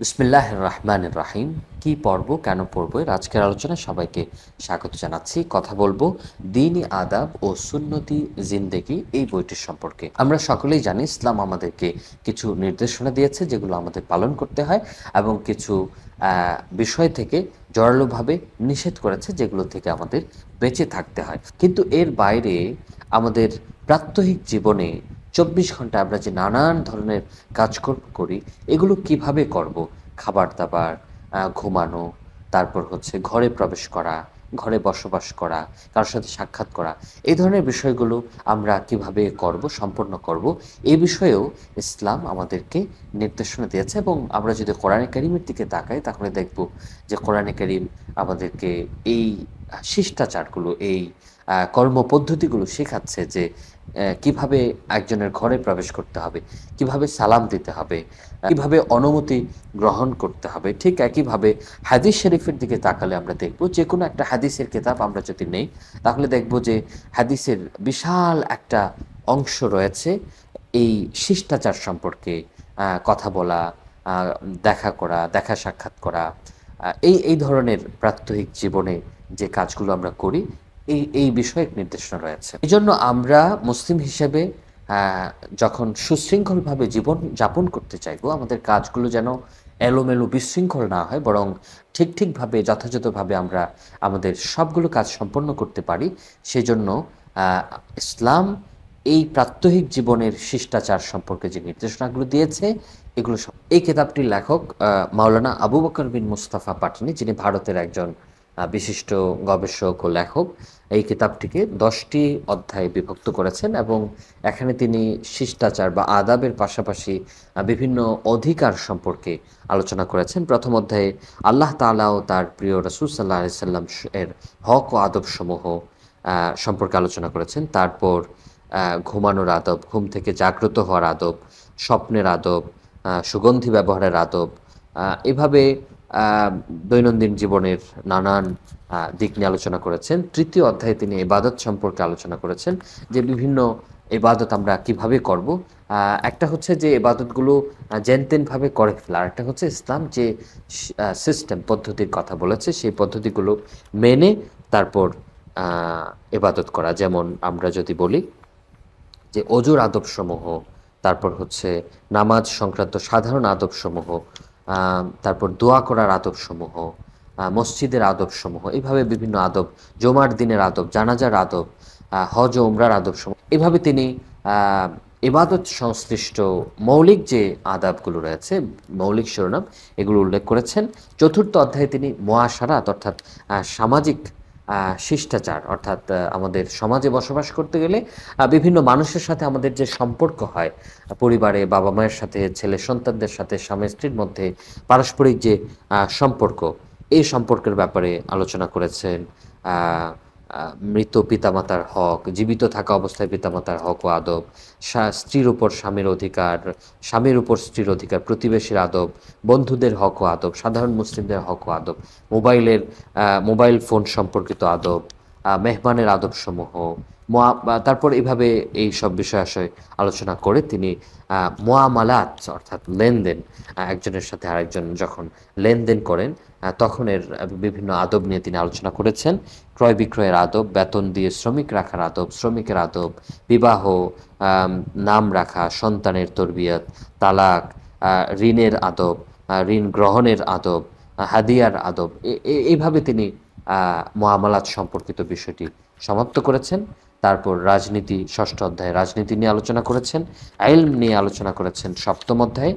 বিসমিল্লাহ রহমান রাহিম। কি পর্ব, কেন পড়ব এর আজকের আলোচনায় সবাইকে স্বাগত জানাচ্ছি। কথা বলব দিনই আদাব ও সুন্নতি জিন্দেগি এই বইটির সম্পর্কে। আমরা সকলেই জানি ইসলাম আমাদেরকে কিছু নির্দেশনা দিয়েছে যেগুলো আমাদের পালন করতে হয় এবং কিছু বিষয় থেকে জোরালোভাবে নিষেধ করেছে যেগুলো থেকে আমাদের বেঁচে থাকতে হয়। কিন্তু এর বাইরে আমাদের প্রাত্যহিক জীবনে চব্বিশ ঘণ্টা আমরা যে নানান ধরনের কাজকর্ম করি, এগুলো কীভাবে করব? খাবার দাবার ঘুমানো, তারপর হচ্ছে ঘরে প্রবেশ করা, ঘরে বসবাস করা, কারোর সাথে সাক্ষাৎ করা, এই ধরনের বিষয়গুলো আমরা কীভাবে করব, সম্পন্ন করব, এ বিষয়েও ইসলাম আমাদেরকে নির্দেশনা দিয়েছে এবং আমরা যদি কোরআনে কারিমের দিকে তাকাই, তাহলে দেখব যে কোরআনে কারিম আমাদেরকে এই শিষ্টাচারগুলো, এই কর্মপদ্ধতিগুলো শেখাচ্ছে যে কীভাবে একজনের ঘরে প্রবেশ করতে হবে, কীভাবে সালাম দিতে হবে, কীভাবে অনুমতি গ্রহণ করতে হবে। ঠিক একইভাবে হাদিস শরীফের দিকে তাকালে আমরা দেখব যে কোনো একটা হাদিসের কিতাব আমরা যদি নেই, তাহলে দেখব যে হাদিসের বিশাল একটা অংশ রয়েছে এই শিষ্টাচার সম্পর্কে কথা বলা দেখা করা, দেখা সাক্ষাৎ করা। এই এই ধরনের প্রাত্যহিক জীবনে যে কাজগুলো আমরা করি এই এই বিষয়ে নির্দেশনা রয়েছে। এই জন্য আমরা মুসলিম হিসেবে যখন সুশৃঙ্খলভাবে জীবন যাপন করতে চাইব, আমাদের কাজগুলো যেন এলোমেলো বিশৃঙ্খল না হয়, বরং ঠিক ঠিকভাবে, যথাযথভাবে আমরা আমাদের সবগুলো কাজ সম্পন্ন করতে পারি, সেজন্য ইসলাম এই প্রাত্যহিক জীবনের শিষ্টাচার সম্পর্কে যে নির্দেশনাগুলো দিয়েছে, এগুলো সব, এই কেতাবটির লেখক মাওলানা আবু বকর বিন মুস্তাফা পাটনি যিনি ভারতের একজন বিশিষ্ট গবেষক ও লেখক, এই কিতাবটিকে দশটি অধ্যায়ে বিভক্ত করেছেন এবং এখানে তিনি শিষ্টাচার বা আদাবের পাশাপাশি বিভিন্ন অধিকার সম্পর্কে আলোচনা করেছেন। প্রথম অধ্যায়ে আল্লাহ তাআলা ও তার প্রিয় রসুল সাল্লাহ সাল্লাম এর হক ও আদব সমূহ সম্পর্কে আলোচনা করেছেন। তারপর ঘুমানোর আদব, ঘুম থেকে জাগ্রত হওয়ার আদব, স্বপ্নের আদব সুগন্ধি ব্যবহারের আদব এভাবে দৈনন্দিন জীবনের নানান দিক নিয়ে আলোচনা করেছেন। তৃতীয় অধ্যায়ে তিনি এবাদত সম্পর্কে আলোচনা করেছেন যে বিভিন্ন এবাদত আমরা কীভাবে করব। একটা হচ্ছে যে ইবাদতগুলো জেনতেনভাবে করে ফেলা। একটা হচ্ছে ইসলাম যে সিস্টেম পদ্ধতির কথা বলেছে সেই পদ্ধতিগুলো মেনে তারপর আহ, ইবাদত করা। যেমন আমরা যদি বলি যে অজুর আদবসমূহ তারপর হচ্ছে নামাজ সংক্রান্ত সাধারণ আদবসমূহ তারপর দোয়া করার আদবসমূহ মসজিদের আদবসমূহ, এইভাবে বিভিন্ন আদব, জমার দিনের আদব, জানাজার আদব হজ ও উমরার আদবসমূহ এভাবে তিনি এবাদত সংশ্লিষ্ট মৌলিক যে আদাবগুলো রয়েছে, মৌলিক শিরোনাম, এগুলো উল্লেখ করেছেন। চতুর্থ অধ্যায়ে তিনি মহাসারাত অর্থাৎ সামাজিক শিষ্টাচার, অর্থাৎ আমাদের সমাজে বসবাস করতে গেলে বিভিন্ন মানুষের সাথে আমাদের যে সম্পর্ক হয় পরিবারে বাবা মায়ের সাথে, ছেলে সন্তানদের সাথে, স্বামী স্ত্রীর মধ্যে পারস্পরিক যে সম্পর্ক, এই সম্পর্কের ব্যাপারে আলোচনা করেছেন মৃত পিতামাতার হক, জীবিত থাকা অবস্থায় পিতামাতার হক ও আদব স্ত্রীর উপর স্বামীর অধিকার, স্বামীর উপর স্ত্রীর অধিকার, প্রতিবেশীর আদব, বন্ধুদের হক ও আদব, সাধারণ মুসলিমদের হক ও আদব, মোবাইলের মোবাইল ফোন সম্পর্কিত আদব মেহমানের আদবসমূহ তারপর এভাবে এই সব বিষয় আশয় আলোচনা করে তিনি মোয়ামালাত অর্থাৎ লেনদেন একজনের সাথে আরেকজন যখন লেনদেন করেন আহ, তখন এর বিভিন্ন আদব নিয়ে তিনি আলোচনা করেছেন। ক্রয় বিক্রয়ের আদব বেতন দিয়ে শ্রমিক রাখার আদব শ্রমিকের আদব বিবাহ নাম রাখা সন্তানের তরবিয়ত তালাক ঋণের আদব ঋণ গ্রহণের আদব হাদিয়ার আদব এইভাবে তিনি আহ, মুআমালাত সম্পর্কিত বিষয়টি সমাপ্ত করেছেন। তারপর রাজনীতি ষষ্ঠ অধ্যায়ে রাজনীতি নিয়ে আলোচনা করেছেন। আইলম নিয়ে আলোচনা করেছেন সপ্তম অধ্যায়ে।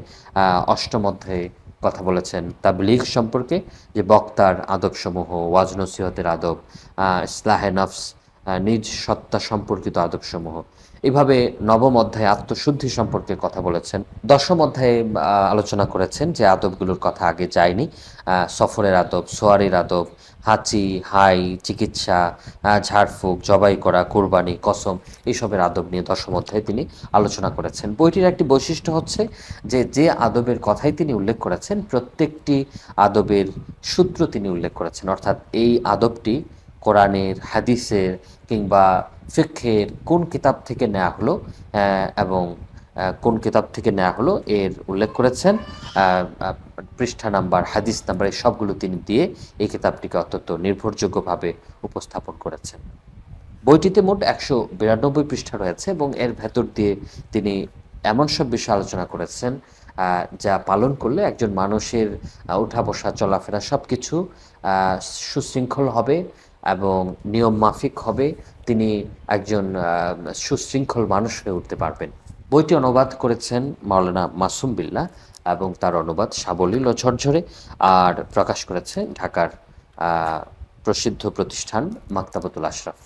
অষ্টম অধ্যায়ে কথা বলেছেন তাবলিগ সম্পর্কে যে বক্তার আদবসমূহ ওয়াজ নসিহতের আদব ইসলাহে নফস নিজ সত্তা সম্পর্কিত আদবসমূহ। এভাবে নবম অধ্যায়ে আত্মশুদ্ধি সম্পর্কে কথা বলেছেন। দশম অধ্যায়ে আলোচনা করেছেন যে আদবগুলোর কথা আগে যায়নি। সফরের আদব, সোয়ারির আদব, হাঁচি, হাই, চিকিৎসা ঝাড়ফুঁক, জবাই করা, কোরবানি, কসম এইসবের আদব নিয়ে দশম অধ্যায়ে তিনি আলোচনা করেছেন। বইটির একটি বৈশিষ্ট্য হচ্ছে যে যে আদবের কথাই তিনি উল্লেখ করেছেন, প্রত্যেকটি আদবের সূত্র তিনি উল্লেখ করেছেন। অর্থাৎ এই আদবটি কোরআনের, হাদিসের কিংবা ফিক্ষের কোন কিতাব থেকে নেওয়া হলো এবং কোন কিতাব থেকে নেওয়া হলো এর উল্লেখ করেছেন। পৃষ্ঠা নাম্বার, হাদিস নাম্বার এই সবগুলো তিনি দিয়ে এই কিতাবটিকে অত্যন্ত নির্ভরযোগ্যভাবে উপস্থাপন করেছেন। বইটিতে মোট একশো বিরানব্বই পৃষ্ঠা রয়েছে এবং এর ভেতর দিয়ে তিনি এমন সব বিষয় আলোচনা করেছেন যা পালন করলে একজন মানুষের ওঠা বসা চলাফেরা সব কিছু সুশৃঙ্খল হবে এবং নিয়ম মাফিক হবে, তিনি একজন সুশৃঙ্খল মানুষ হয়ে উঠতে পারবেন। বইটি অনুবাদ করেছেন মাওলানা মাসুম বিল্লা এবং তার অনুবাদ সাবলীল ও ঝরঝরে আর প্রকাশ করেছে ঢাকার প্রসিদ্ধ প্রতিষ্ঠান মাক্তাবতুল আশরাফ।